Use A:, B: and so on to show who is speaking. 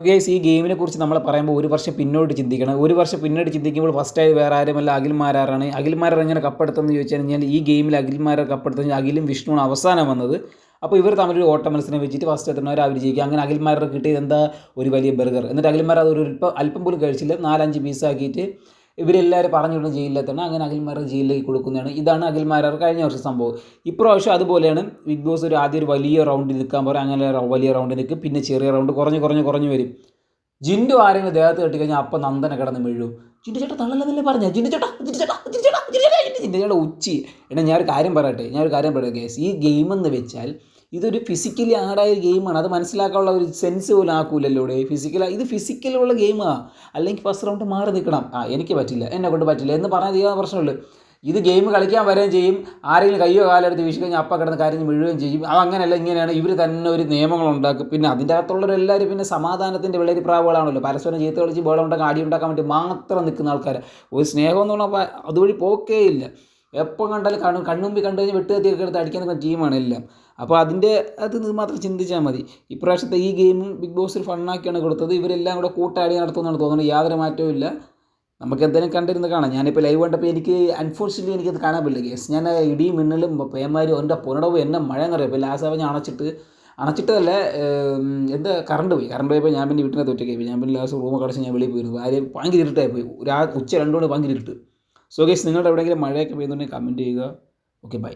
A: Guys ഈ ഗെയിമിനെ കുറിച്ച് നമ്മൾ പറയുമ്പോൾ ഒരു വർഷം പിന്നോട്ട് ചിന്തിക്കണം. ഒരു വർഷം പിന്നോട്ട് ചിന്തിക്കുമ്പോൾ ഫസ്റ്റ് ഫസ്റ്റായി വേറെ ആരുമല്ല അഖിൽമാരാറാണ് അഖിൽമാരാർ എങ്ങനെ കപ്പെടുത്തെന്ന് ചോദിച്ചു കഴിഞ്ഞാൽ ഈ ഗെയിമിൽ അഖിൽമാരെ കപ്പെടുത്തുന്ന അഖിലും വിഷ്ണുവാണ് അവസാനം വന്നത്. അപ്പോൾ ഇവർ തമ്മിൽ ഓട്ട മത്സരം വെച്ചിട്ട് ഫസ്റ്റ് എത്തുന്നവർ അവർ ജയിക്കുക അങ്ങനെ അഖിൽമാരുടെ കിട്ടിയത് എന്താ? ഒരു വലിയ ബർഗർ എന്നിട്ട് അഖിൽമാർ അത് ഒരു അല്പം അല്പം പോലും കഴിച്ചില്ല. നാലഞ്ച് പീസാക്കിയിട്ട് ഇവരെല്ലാവരും പറഞ്ഞുകൊണ്ട് ജയിലിലെത്തണം. അങ്ങനെ അഖിൽമാരെ ജയിലിലേക്ക് കൊടുക്കുന്നതാണ്. ഇതാണ് അഖിൽമാരാർ കഴിഞ്ഞ വർഷം സംഭവം. ഇപ്രാവശ്യം അതുപോലെയാണ് ബിഗ് ബോസ് ഒരു ആദ്യം ഒരു വലിയ റൗണ്ടിൽ നിൽക്കാൻ പറയും അങ്ങനെ വലിയ റൗണ്ടിൽ നിൽക്കും. പിന്നെ ചെറിയ റൗണ്ട് കുറഞ്ഞ് കുറഞ്ഞ് കുറഞ്ഞ് വരും. ജിൻഡു ആരെങ്കിലും ദേഹത്ത് കെട്ടിക്കഴിഞ്ഞാൽ അപ്പം നന്ദന കിടന്ന് മെഴു ജിൻഡു ചേട്ടാ തള്ളല്ലെന്നല്ലേ പറഞ്ഞ? ജിൻഡു ചേട്ടാ ജിൻഡു ചേട്ടാ ജിൻഡു ചേട്ടാ ജിൻഡു ചേട്ടാ ജിൻഡു ചേട്ടാ. ഉച്ചി. എടാ ഞാനൊരു കാര്യം പറയട്ടെ? ഞാനൊരു കാര്യം പറയട്ടെ കേസ് ഈ ഗെയിം എന്ന് വെച്ചാൽ ഇതൊരു ഫിസിക്കലി ആടായ ഗെയിമാണ് അത് മനസ്സിലാക്കാനുള്ള ഒരു സെൻസ് പോലും ആക്കൂലല്ലോ ഇവിടെ ഫിസിക്കൽ ഇത് ഫിസിക്കലുള്ള ഗെയിമാണ് അല്ലെങ്കിൽ ഫസ്റ്റ് റൗണ്ട് മാറി നിൽക്കണം. ആ എനിക്ക് പറ്റില്ല. എന്നെ കൊണ്ട് പറ്റില്ല. എന്ന് പറഞ്ഞാൽ തീരാൻ പ്രശ്നമുള്ളൂ. ഇത് ഗെയിം കളിക്കാൻ വരികയും ചെയ്യും. ആരെങ്കിലും കയ്യോ കാലോ എടുത്ത് വീശി കഴിഞ്ഞാൽ അപ്പം കിടന്ന് കാര്യം വീഴുകയും ചെയ്യും. അത് അങ്ങനെയല്ല ഇങ്ങനെയാണ്. ഇവർ തന്നെ ഒരു നിയമങ്ങൾ ഉണ്ടാക്കും. പിന്നെ അതിന്റെ അകത്തുള്ളവരെല്ലാവരും പിന്നെ സമാധാനത്തിന്റെ വിളരി പ്രാവുകളാണല്ലോ. പരസ്പരം ചീത്ത കളിച്ച് ബോളം ഉണ്ടാക്കാൻ അടി ഉണ്ടാക്കാൻ വേണ്ടി മാത്രം നിൽക്കുന്ന ആൾക്കാർ ഒരു സ്നേഹം എന്ന് പറഞ്ഞാൽ അതുവഴി പോക്കേ ഇല്ല എപ്പോൾ കണ്ടാലും കണ്ണു കണ്ണുമ്പി കണ്ടു കഴിഞ്ഞാൽ വെട്ടുകത്തിയൊക്കെ എടുത്ത് അടിക്കാൻ നിൽക്കുന്ന ടീമാണ് എല്ലാം. അപ്പോൾ അതിന്റെ അത് മാത്രം ചിന്തിച്ചാൽ മതി. ഇപ്രാവശ്യത്തെ ഈ ഗെയിമും ബിഗ് ബോസിൽ ഫണ്ണാക്കിയാണ് കൊടുത്തത്. ഇവരെല്ലാം കൂടെ കൂട്ടാടി നടത്തുമെന്നാണ് തോന്നുന്നത്. യാതൊരു മാറ്റവും ഇല്ല. നമുക്ക് എന്തെങ്കിലും കണ്ടിരുന്ന് കാണാം. ഞാനിപ്പോൾ ലൈവ് കണ്ടപ്പോൾ എനിക്ക് അൺഫോർച്യുനേറ്റ്ലി എനിക്കത് കാണാൻ പറ്റില്ല കേസ് ഞാൻ ഇടിയും മിന്നലും പേമാരും എന്റെ പുനടവും എന്നെ മഴ എന്നറിയാം ഇപ്പോൾ ലാസ്റ്റ് ഞാൻ അണച്ചിട്ട് അണച്ചിട്ടതല്ല എന്താ കറണ്ട് പോയി. കറണ്ട് പോയപ്പോൾ ഞാൻ പിന്നെ വീട്ടിനകത്ത് ഒറ്റയ്ക്ക് പോയി. ഞാൻ പിന്നെ ലാസ്റ്റ് റൂമൊക്കെ അടച്ച് ഞാൻ വെളിയിൽ പോയിരുന്നു. ആരും ഭയങ്കര ഇരുട്ടായി പോയി. രാ ഉച്ച രണ്ടു മണി ഭയങ്കര ഇരുട്ട്. സോ ഗൈസ് നിങ്ങളുടെ എവിടെയെങ്കിലും മഴയൊക്കെ പെയ്യുന്നുണ്ടെങ്കിൽ കമന്റ് ചെയ്യുക. Okay bye